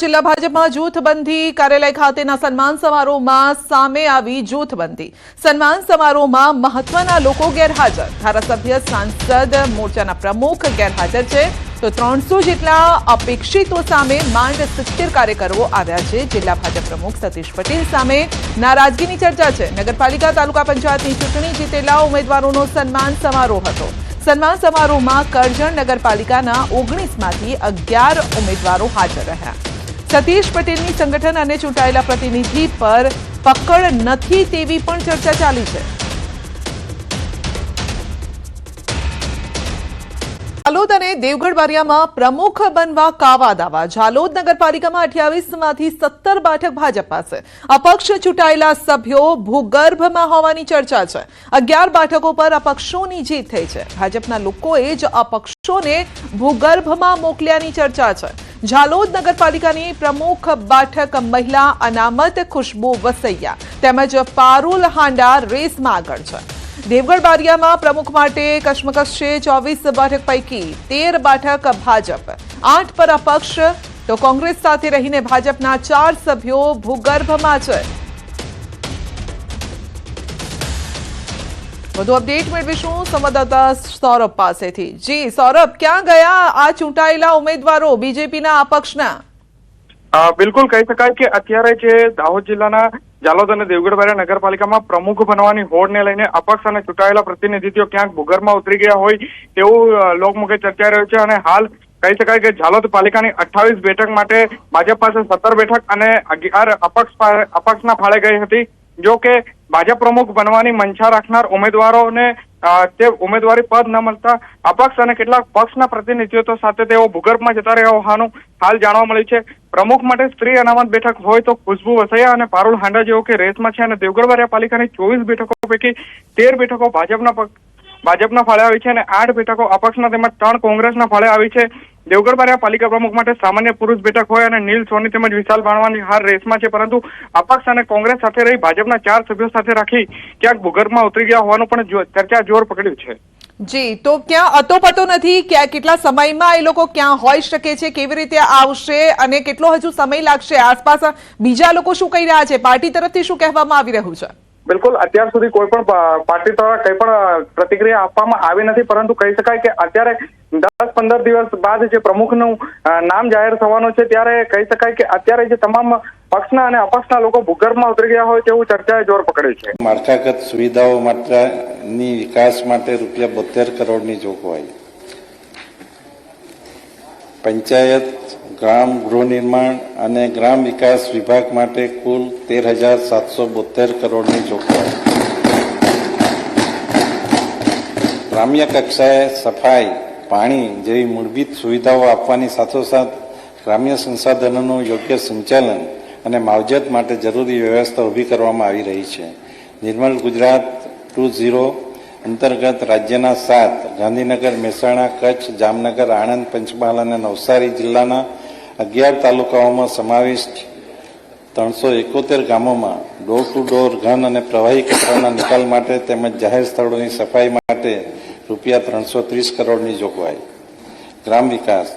જિલ્લા ભાજપમાં જૂથબંધી કાર્યાલય ખાતેના સન્માન સમારોહમાં સામે આવી જૂથબંધી. સન્માન સમારોહમાં મહત્વના લોકો ગેરહાજર. ધારાસભ્ય સાંસદ મોરચાના પ્રમુખ ગેરહાજર છે. તો ત્રણસો જેટલા અપેક્ષિતો સામે માંડ સિત્તેર કાર્યકરો આવ્યા છે. જિલ્લા ભાજપ પ્રમુખ સતીશ પટેલ સામે નારાજગીની ચર્ચા છે. નગરપાલિકા, તાલુકા પંચાયતની ચૂંટણી જીતેલા ઉમેદવારોનો સન્માન સમારોહ હતો. સન્માન સમારોહમાં કરજણ નગરપાલિકાના ઓગણીસમાંથી અગિયાર ઉમેદવારો હાજર રહ્યા. સતીશ પટેલની સંગઠન અને ચૂંટાયેલા પ્રતિનિધિ પર પકડ નથી તેવી પણ ચર્ચા ચાલી છે. ઝાલોદ અને દેવગઢ બારિયામાં પ્રમુખ બનવા કાવા દાવા. ઝાલોદ નગરપાલિકામાં અઠ્યાવીસમાંથી સત્તર બેઠક ભાજપ પાસે. અપક્ષ ચૂંટાયેલા સભ્યો ભૂગર્ભમાં હોવાની ચર્ચા છે. અગિયાર બેઠકો પર અપક્ષોની જીત થઈ છે. ભાજપના લોકોએ જ અપક્ષોને ભૂગર્ભમાં મોકલ્યાની ચર્ચા છે. ઝાલોદ નગરપાલિકાની પ્રમુખ બેઠક મહિલા અનામત ખુશ્બુ વસૈયા તેમજ પારુલ હાંડા રેસમાં આગળ છે. દેવગઢ બારિયામાં પ્રમુખ માટે કશ્મકશ છે ચોવીસ બેઠક પૈકી તેર બેઠક ભાજપ, આઠ પર અપક્ષ તો કોંગ્રેસ સાથે રહીને ભાજપના ચાર સભ્યો ભૂગર્ભમાં છે. વધુ અપડેટ મેળવીશું સંવાદદાતા સૌરભ પાસેથી. જી, સૌરભ, ક્યાં ગયા? આ ચૂંટાયેલા ઉમેદવારો બીજેપીના અપક્ષના પક્ષના? બિલકુલ કહી શકાય કે અત્યારે જે દાહોદ જિલ્લાના જાલોદ અને દેવગઢ નગરપાલિકામાં પ્રમુખ બનવાની હોડને લઈને અપક્ષ અને ચૂંટાયેલા પ્રતિનિધિત્વ ક્યાંક ભૂગર્ભમાં ઉતરી ગયા હોય તેવું લોકમુખે ચર્ચાઈ રહ્યું છે અને હાલ કહી શકાય કે ઝાલોદ પાલિકાની અઠ્ઠાવીસ બેઠક માટે ભાજપ પાસે સત્તર બેઠક અને અગિયાર અપક્ષ અપક્ષના ફાળે ગઈ હતી. જો કે ભાજપ પ્રમુખ બનવાની મંશા રાખનાર ઉમેદવારોને તે ઉમેદવારી પદ ન મળતા અપક્ષ અને કેટલાક પક્ષના પ્રતિનિધિત્વ સાથે તેઓ ભૂગર્ભમાં જતા રહ્યા હોવાનું હાલ જાણવા મળ્યું છે. પ્રમુખ માટે સ્ત્રી અનામત બેઠક હોય તો ખુશ્બુ વસૈયા અને પારુલ હાંડા જેવો કે રેસમાં છે અને દેવગઢ પાલિકાની ચોવીસ બેઠકો પૈકી તેર બેઠકો ભાજપના ભાજપના ફાળે આવી છે અને આઠ બેઠકો અપક્ષના તેમજ ત્રણ કોંગ્રેસના ફાળે આવી છે. દેવગઢ બારિયા પાલિકા પ્રમુખ માટે સામાન્ય પુરુષ બેઠક હોય અને નીલ સોની તેમજ વિશાલ ભાણવાની હાર રેસમાં છે, પરંતુ અપક્ષ અને કોંગ્રેસ સાથે રહી ભાજપના ચાર સભ્યો સાથે રાખી ક્યાંક ભૂગર્ભમાં ઉતરી ગયા હોવાનું પણ ચર્ચા જોર પકડ્યું છે. જી, તો ક્યાં અતોપતો નથી? કે કેટલા સમયમાં એ લોકો ક્યાં હોઈ શકે છે? કેવી રીતે આવશે? અને કેટલો હજુ સમય લાગશે? આસપાસ બીજા લોકો શું કહી રહ્યા છે? પાર્ટી તરફથી શું કહેવામાં આવી રહ્યું છે? બિલકુલ, અત્યાર સુધી કોઈ પણ પાર્ટી દ્વારા કઈ પણ પ્રતિક્રિયા આપવામાં આવી નથી, પરંતુ કહી શકાય કે અત્યારે દસ પંદર દિવસ બાદ જે પ્રમુખનું નામ જાહેર થવાનું છે, ત્યારે કહી શકાય કે અત્યારે જે તમામ પક્ષના અને અપક્ષના લોકો ભૂગર્ભમાં ઉતરી ગયા હોય તેવું ચર્ચાએ જોર પકડ્યું છે. માળખાગત સુવિધાઓ માટેની વિકાસ માટે રૂપિયા બોતેર કરોડની જોગવાઈ પંચાયત ગ્રામ ગૃહ નિર્માણ અને ગ્રામ વિકાસ વિભાગ માટે કુલ તેર હજાર સાતસો બોતેર કરોડની જોગવાઈ. ગ્રામ્ય કક્ષાએ સફાઈ, પાણી જેવી મૂળભૂત સુવિધાઓ આપવાની સાથોસાથ ગ્રામ્ય સંસાધનોનું યોગ્ય સંચાલન અને માવજત માટે જરૂરી વ્યવસ્થા ઊભી કરવામાં આવી રહી છે. નિર્મલ ગુજરાત ટુ ઝીરો અંતર્ગત રાજ્યના સાત ગાંધીનગર, મહેસાણા, કચ્છ, જામનગર, આણંદ, પંચમહાલ અને નવસારી જિલ્લાના અગિયાર તાલુકાઓમાં સમાવિષ્ટ ત્રણસો એકોતેર ગામોમાં ડોર ટુ ડોર ઘન અને પ્રવાહી કચરાના નિકાલ માટે તેમજ જાહેર સ્થળોની સફાઈ માટે રૂપિયા ત્રણસો ત્રીસ કરોડની જોગવાઈ. ગ્રામ વિકાસ.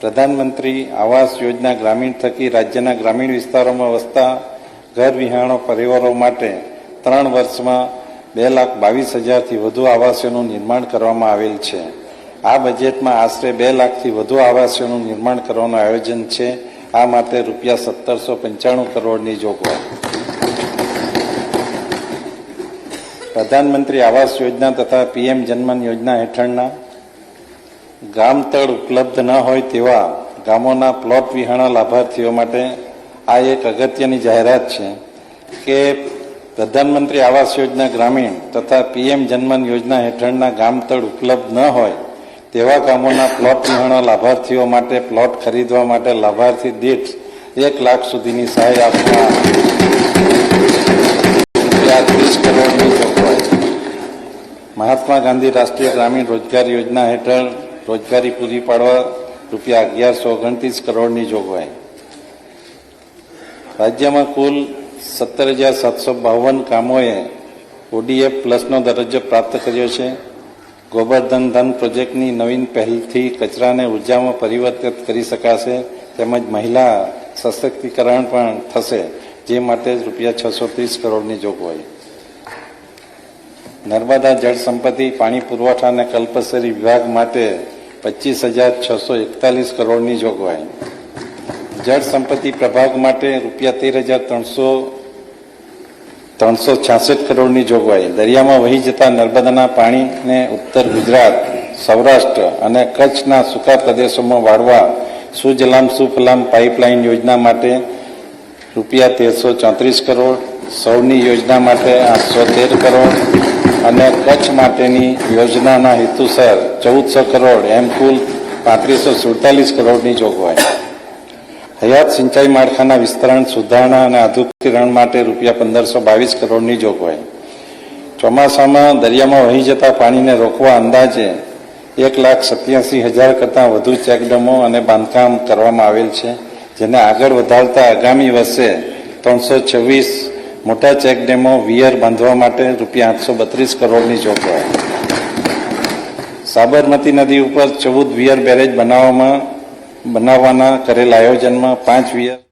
પ્રધાનમંત્રી આવાસ યોજના ગ્રામીણ થકી રાજ્યના ગ્રામીણ વિસ્તારોમાં વસતા ઘર વિહાણો પરિવારો માટે ત્રણ વર્ષમાં બે લાખ બાવીસ હજારથી વધુ આવાસોનું નિર્માણ કરવામાં આવેલ છે. આ બજેટમાં આશરે બે લાખથી વધુ આવાસોનું નિર્માણ કરવાનું આયોજન છે. આ માટે રૂપિયા સત્તરસો પંચાણું કરોડની જોગવાઈ. પ્રધાનમંત્રી આવાસ યોજના તથા પીએમ જનમન યોજના હેઠળના ગામ તળ ઉપલબ્ધ ન હોય તેવા ગામોના પ્લોટ વિહાણા લાભાર્થીઓ માટે આ એક અગત્યની જાહેરાત છે કે પ્રધાનમંત્રી આવાસ યોજના ગ્રામીણ તથા પીએમ જનમન યોજના હેઠળના ગામ તળ ઉપલબ્ધ ન હોય તેવા ગામોના પ્લોટ વિહાણા લાભાર્થીઓ માટે પ્લોટ ખરીદવા માટે લાભાર્થી દીઠ એક લાખ સુધીની સહાય આપવા ત્રીસ કરોડની જોગવાઈ મહાત્મા ગાંધી રાષ્ટ્રીય ગ્રામીણ રોજગાર યોજના હેઠળ રોજગારી પૂરી પાડવા રૂપિયા અગિયારસો ઓગણત્રીસ કરોડની જોગવાઈ. રાજ્યમાં કુલ સત્તર હજાર સાતસો બાવન કામોએ ઓડીએફ પ્લસનો દરજ્જો પ્રાપ્ત કર્યો છે. ગોબરધન ધન પ્રોજેક્ટની નવીન પહેલથી કચરાને ઉર્જામાં પરિવર્તિત કરી શકાશે, તેમજ મહિલા સશક્તિકરણ પણ થશે, જે માટે રૂપિયા છસો ત્રીસ કરોડની જોગવાઈ નર્મદા જળ સંપત્તિ, પાણી પુરવઠા અને કલ્પસરી વિભાગ માટે પચીસ હજાર છસો એકતાલીસ કરોડની જોગવાઈ. જળ સંપત્તિ પ્રભાગ માટે રૂપિયા તેર હજાર ત્રણસો ત્રણસો છાસઠ કરોડની જોગવાઈ. દરિયામાં વહી જતા નર્મદાના પાણીને ઉત્તર ગુજરાત, સૌરાષ્ટ્ર અને કચ્છના સૂકા પ્રદેશોમાં વાળવા સુજલામ સુફલામ પાઇપલાઇન યોજના માટે રૂપિયા તેરસો ચોત્રીસ કરોડ, સૌની યોજના માટે આઠસો તેર કરોડ અને કચ્છ માટેની યોજનાના હેતુસર ચૌદસો કરોડ, એમ કુલ પાંત્રીસો સુડતાલીસ કરોડની જોગવાઈ. હયાત સિંચાઈ માળખાના વિસ્તરણ, સુધારણા અને આધુનિકરણ માટે રૂપિયા પંદરસો બાવીસ કરોડની જોગવાઈ. ચોમાસામાં દરિયામાં વહી જતા પાણીને રોકવા અંદાજે એક લાખ સત્યાસી હજાર કરતાં વધુ ચેકડેમો અને બાંધકામ કરવામાં આવેલ છે, જેને આગળ વધારતા આગામી વર્ષે ત્રણસો છવ્વીસ મોટા ચેકડેમો વિયર બાંધવા માટે રૂપિયા આઠસો બત્રીસ કરોડની જોગવાઈ. સાબરમતી નદી ઉપર ચૌદ વિયર બેરેજ બનાવવામાં બનાવવાના કરેલા આયોજનમાં પાંચ વિયર